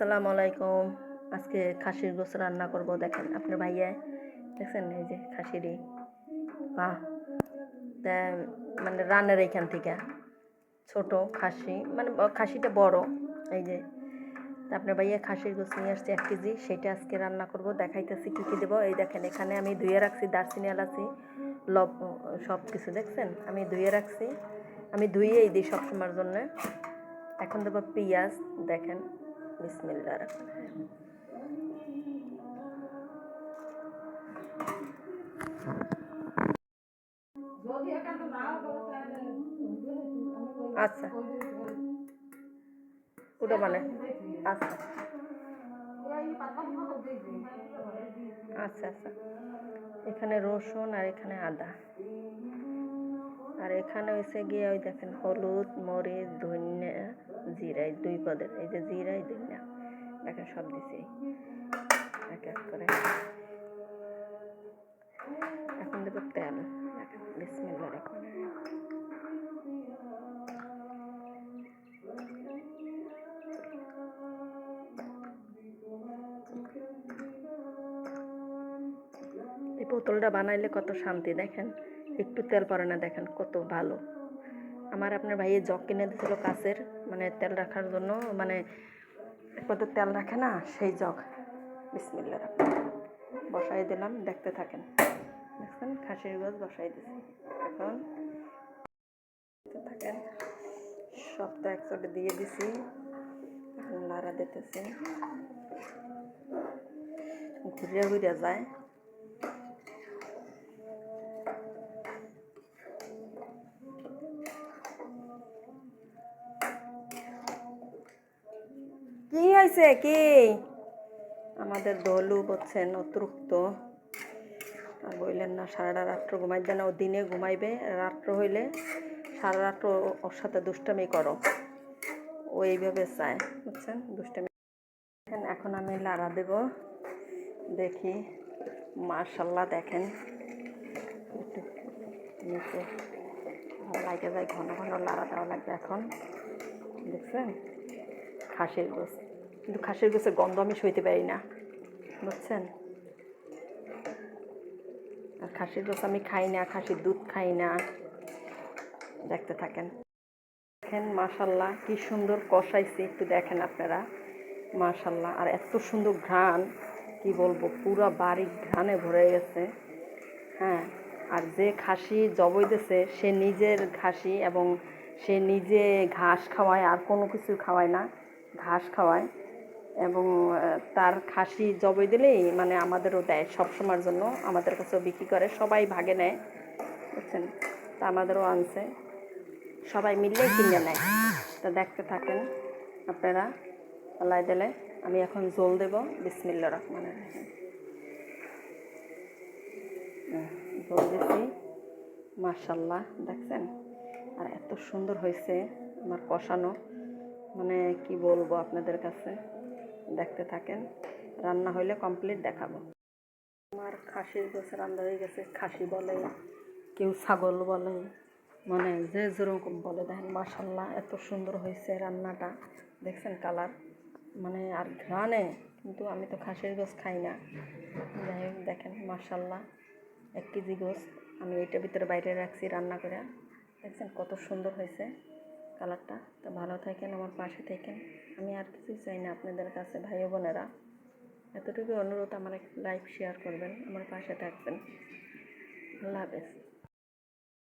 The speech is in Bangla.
আসসালামু আলাইকুম। আজকে খাসির গোস রান্না করব, দেখেন আপনার ভাইয়া, দেখছেন এই যে খাসিরই। তা মানে রান্নার এইখান থেকে। ছোট খাসি মানে খাসিটা বড়, এই যে। আপনার ভাইয়া খাসির গোস নিয়ে আসছে এক কেজি, সেটা আজকে রান্না করব, দেখাইতেছি কী কী দেবো। এই দেখেন, এখানে আমি ধুয়ে রাখছি দারচিনি, এলাচি, লব সব কিছু দেখছেন? আমি ধুয়ে রাখছি। আমি ধুয়েই দিই সবসময়ের জন্য। এখন দেবো পেঁয়াজ, দেখেন। বিসমিল্লা আচ্ছা। ওটা মানে। আচ্ছা। আচ্ছা আচ্ছা। এখানে রসুন আর এখানে আদা। আর এখানে হয়েছে গিয়ে ওই দেখেন হলুদ, মরিচ ধনিয়া জিরা, এই দুই পদের, এই যে জিরা, এই ধনিয়া দেখেন সব দিছি। এক এক করে। এখন দেবো তেল। দেখেন বিসমিল্লা রহমান এই বানাইলে কত শান্তি, দেখেন। একটু তেল পড়ে না, দেখেন কত ভালো। আমার আপনার ভাইয়ে জগ কিনে দিয়েছিল কাছের মানে তেল রাখার জন্য মানে একমাত্র তেল রাখে না, সেই জগ। বিসমিল্লা বসাই দিলাম, দেখতে থাকেন। দেখছেন, খাসির গাছ বসাই দিছি। এখন থাকেন সব তো একসাথে দিয়ে দিছি। এখন লাড়া দিতেছি। ঘুরে ঘুরে যায়। হয়েছে? কি? আমাদের দলু বলছেন অতিরিক্ত। আর বললেন না সারা রাত্র ঘুমাইবে না, ও দিনে ঘুমাইবে, রাত্র হইলে সারা রাত্র ওর সাথে দুষ্টামি করো। ও এইভাবে চায়, বুঝছেন? দুষ্টামি। এখন আমি লাড়া দেব। দেখি মার্শাল্লাহ দেখেন। নিচে লাগে যায় ঘন ঘন লাড়া দেওয়া লাগবে এখন। দেখছেন? খাসির গোস কিন্তু খাসির গোসের গন্ধ আমি সইতে পারি না, বুঝছেন? আর খাসির গোস আমি খাই না, খাসির দুধ খাই না। দেখতে থাকেন। দেখেন, মাশাল্লাহ, কি সুন্দর কষাইছি, একটু দেখেন আপনারা। মাশাল্লাহ, আর এত সুন্দর ঘ্রাণ, কি বলব, পুরো বাড়ি ঘ্রাণে ভরে গেছে। হ্যাঁ আর যে খাসি জবই দিছে, সে নিজের খাসি এবং সে নিজে ঘাস খাওয়ায়, আর কোনো কিছু খাওয়ায় না, ঘাস খাওয়ায়। এবং তার খাসি জবই দিলেই মানে আমাদেরও দেয় সবসময়ের জন্য। আমাদের কাছেও বিক্রি করে, সবাই ভাগে নেয়, বুঝছেন? তা আমাদেরও আনছে। সবাই মিললেই কিনে নেয়। তা দেখতে থাকেন আপনারা। আল্লাহ দিলে আমি এখন জল দেব। বিসমিল্লা রহমানের রহিম। জল দিছি। মার্শাল্লাহ দেখছেন? আর এত সুন্দর হয়েছে আমার কষানো। মানে কি বলব আপনাদের কাছে? দেখতে থাকেন। রান্না হইলে কমপ্লিট দেখাবো। আমার খাসির গোছে রান্না হয়ে গেছে, খাসি বলে, কেউ ছাগল বলে মানে যে যেরকম বলে। দেখেন মাসাল্লাহ এত সুন্দর হয়েছে রান্নাটা। দেখছেন কালার মানে আর ঘ্রাণে, কিন্তু আমি তো খাসির গোছ খাই না। যাই হোক, দেখেন মাসাল্লাহ এক কেজি গোছ আমি এইটার ভিতরে বাইরে রাখছি রান্না করে। দেখছেন কত সুন্দর হয়েছে। কালারটা। তো ভালো থাকেন, আমার পাশে থাকেন। আমি আর কিছুই চাই না আপনাদের কাছে, ভাই বোনেরা। এতটুকু অনুরোধ, আমার লাইভ শেয়ার করবেন, আমার পাশে থাকবেন। আল্লাহ হাফেজ।